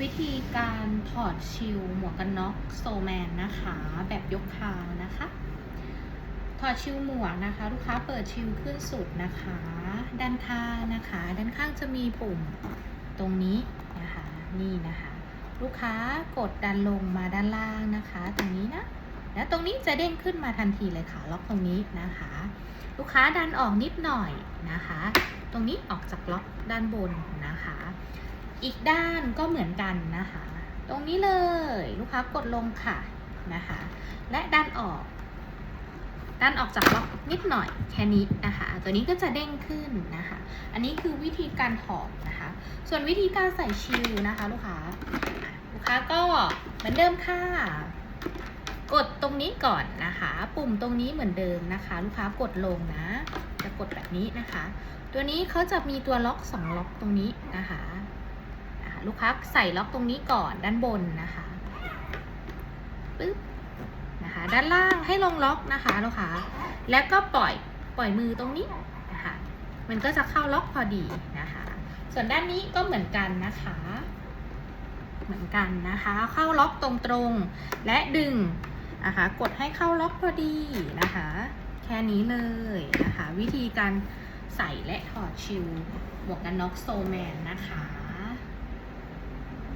วิธีการถอดชิลหมวกกันน็อกโซแมนนะคะ แบบยกคางนะคะ ถอดชิลหมวกนะคะ ลูกค้าเปิดชิลขึ้นสุดนะคะ ด้านข้างนะคะ ด้านข้างจะมีปุ่มตรงนี้นะคะนี่นะคะ ลูกค้ากดดันลงมาด้านล่างนะคะ ตรงนี้นะแล้วตรงนี้จะเด้งขึ้นมาทันทีเลยค่ะ ล็อกตรงนี้นะคะ ลูกค้าดันออกนิดหน่อยนะคะ ตรงนี้ออกจากล็อกด้านบนนะคะ อีกด้านก็เหมือนกันนะคะ ตรงนี้เลยลูกค้ากดลงค่ะนะคะ และดันออก ดันออกจากล็อกนิดหน่อยแค่นี้นะคะ ตัวนี้ก็จะเด้งขึ้นนะคะ อันนี้คือวิธีการถอดนะคะ ส่วนวิธีการใส่ชิลนะคะ ลูกค้า ลูกค้าก็เหมือนเดิมค่ะ กดตรงนี้ก่อนนะคะ ปุ่มตรงนี้เหมือนเดิมนะคะ ลูกค้ากดลงนะ จะกดแบบนี้นะคะ ตัวนี้เขาจะมีตัวล็อกสองล็อกตรงนี้นะคะ ลูกค้าใส่ล็อกตรงนี้ก่อนด้านบนนะคะปึ๊บนะคะ ด้านล่างให้ลงล็อกนะคะลูกค้าแล้วก็ปล่อยปล่อยมือตรงนี้นะคะ มันก็จะเข้าล็อกพอดีนะคะ ส่วนด้านนี้ก็เหมือนกันนะคะ เหมือนกันนะคะ เข้าล็อกตรงๆและดึงนะคะ กดให้เข้าล็อกพอดีนะคะ แค่นี้เลยนะคะ วิธีการใส่และถอดชิลหมวกกันน็อกโซแมนนะคะ